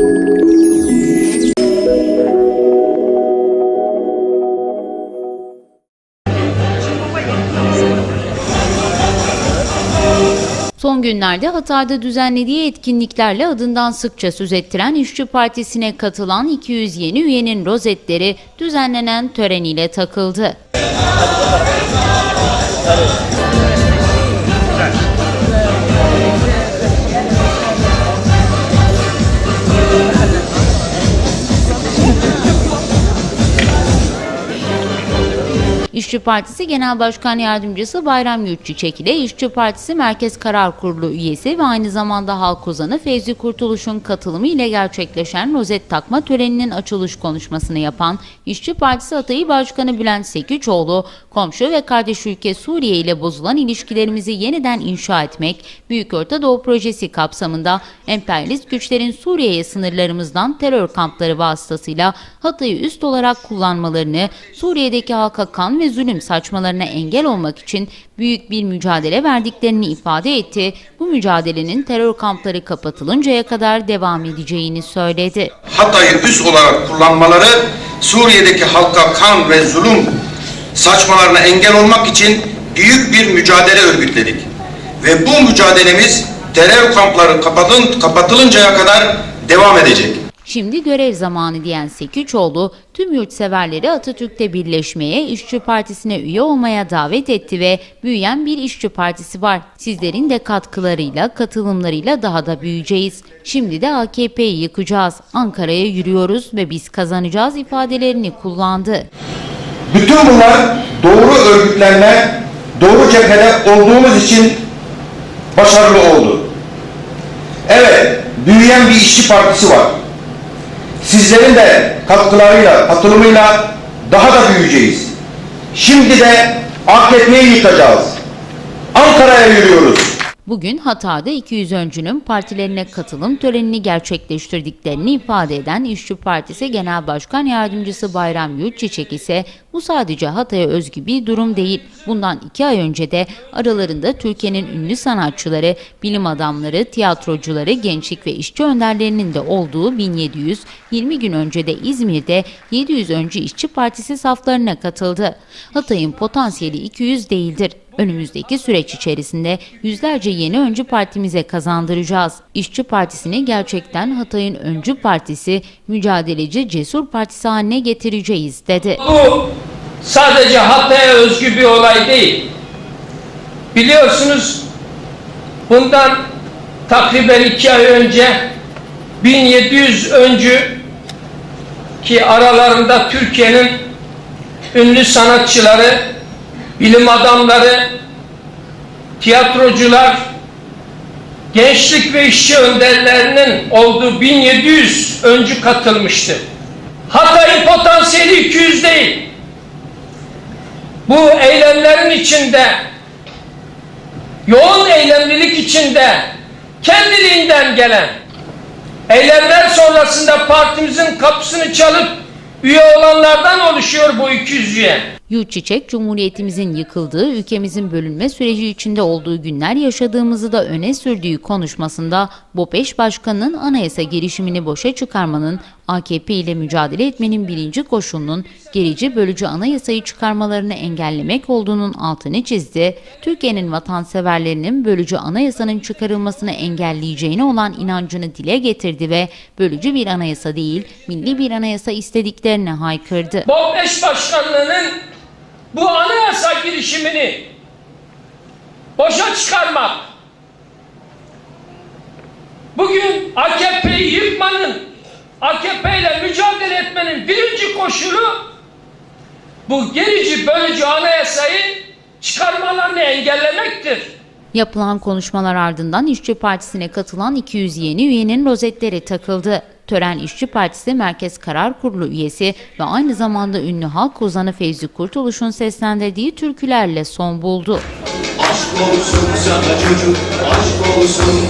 Son günlerde Hatay'da düzenlediği etkinliklerle adından sıkça söz ettiren İşçi Partisi'ne katılan 200 yeni üyenin rozetleri düzenlenen tören ile takıldı. İşçi Partisi Genel Başkan Yardımcısı Bayram Yurtçiçek ile İşçi Partisi Merkez Karar Kurulu üyesi ve aynı zamanda halk ozanı Fevzi Kurtuluş'un katılımı ile gerçekleşen rozet takma töreninin açılış konuşmasını yapan İşçi Partisi Atayı Başkanı Bülent Sekiçoğlu, komşu ve kardeş ülke Suriye ile bozulan ilişkilerimizi yeniden inşa etmek, Büyük Orta Doğu Projesi kapsamında emperyalist güçlerin Suriye'ye sınırlarımızdan terör kampları vasıtasıyla Hatay'ı üst olarak kullanmalarını, Suriye'deki halka kan ve zulüm saçmalarına engel olmak için büyük bir mücadele verdiklerini ifade etti. Bu mücadelenin terör kampları kapatılıncaya kadar devam edeceğini söyledi. Hatay'ı üs olarak kullanmaları Suriye'deki halka kan ve zulüm saçmalarına engel olmak için büyük bir mücadele örgütledik. Ve bu mücadelemiz terör kampları kapatın, kapatılıncaya kadar devam edecek. Şimdi görev zamanı diyen Sekiçoğlu, tüm yurtseverleri Atatürk'te birleşmeye, İşçi Partisi'ne üye olmaya davet etti ve büyüyen bir İşçi Partisi var. Sizlerin de katkılarıyla, katılımlarıyla daha da büyüyeceğiz. Şimdi de AKP'yi yıkacağız. Ankara'ya yürüyoruz ve biz kazanacağız ifadelerini kullandı. Bütün bunlar doğru örgütlenme, doğru cephede olduğumuz için başarılı oldu. Evet, büyüyen bir işçi partisi var. Sizlerin de katkılarıyla, katılımıyla daha da büyüyeceğiz. Şimdi de AKP'yi yıkacağız. Ankara'ya yürüyoruz. Bugün Hatay'da 200 öncünün partilerine katılım törenini gerçekleştirdiklerini ifade eden İşçi Partisi Genel Başkan Yardımcısı Bayram Yurtçiçek ise bu sadece Hatay'a özgü bir durum değil. Bundan iki ay önce de aralarında Türkiye'nin ünlü sanatçıları, bilim adamları, tiyatrocuları, gençlik ve işçi önderlerinin de olduğu 1720 gün önce de İzmir'de 700 öncü İşçi Partisi saflarına katıldı. Hatay'ın potansiyeli 200 değildir. Önümüzdeki süreç içerisinde yüzlerce yeni öncü partimize kazandıracağız. İşçi Partisi'ni gerçekten Hatay'ın öncü partisi, mücadeleci cesur partisi haline getireceğiz dedi. Bu sadece Hatay'a özgü bir olay değil. Biliyorsunuz bundan takriben iki ay önce 1700 öncü ki aralarında Türkiye'nin ünlü sanatçıları, bilim adamları, tiyatrocular, gençlik ve işçi önderlerinin olduğu 1700 öncü katılmıştı. Hatay'ın potansiyeli 200 değil. Bu eylemlerin içinde yoğun eylemlilik içinde kendiliğinden gelen eylemler sonrasında partimizin kapısını çalıp üye olanlardan oluşuyor bu 200 üye. Yurtçiçek, Cumhuriyetimizin yıkıldığı, ülkemizin bölünme süreci içinde olduğu günler yaşadığımızı da öne sürdüğü konuşmasında BOPEŞ Başkanı'nın anayasa girişimini boşa çıkarmanın, AKP ile mücadele etmenin birinci koşulunun gerici bölücü anayasayı çıkarmalarını engellemek olduğunun altını çizdi. Türkiye'nin vatanseverlerinin bölücü anayasanın çıkarılmasını engelleyeceğine olan inancını dile getirdi ve bölücü bir anayasa değil, milli bir anayasa istediklerini haykırdı. BOPEŞ Başkanlığı'nın bu anayasa girişimini boşa çıkarmak, bugün AKP'yi yıkmanın, AKP ile mücadele etmenin birinci koşulu bu gerici bölücü anayasayı çıkarmalarını engellemektir. Yapılan konuşmalar ardından İşçi Partisi'ne katılan 200 yeni üyenin rozetleri takıldı. Tören İşçi Partisi Merkez Karar Kurulu üyesi ve aynı zamanda ünlü halk ozanı Fevzi Kurtuluş'un seslendirdiği türkülerle son buldu. Aşk olsun sana çocuk, aşk olsun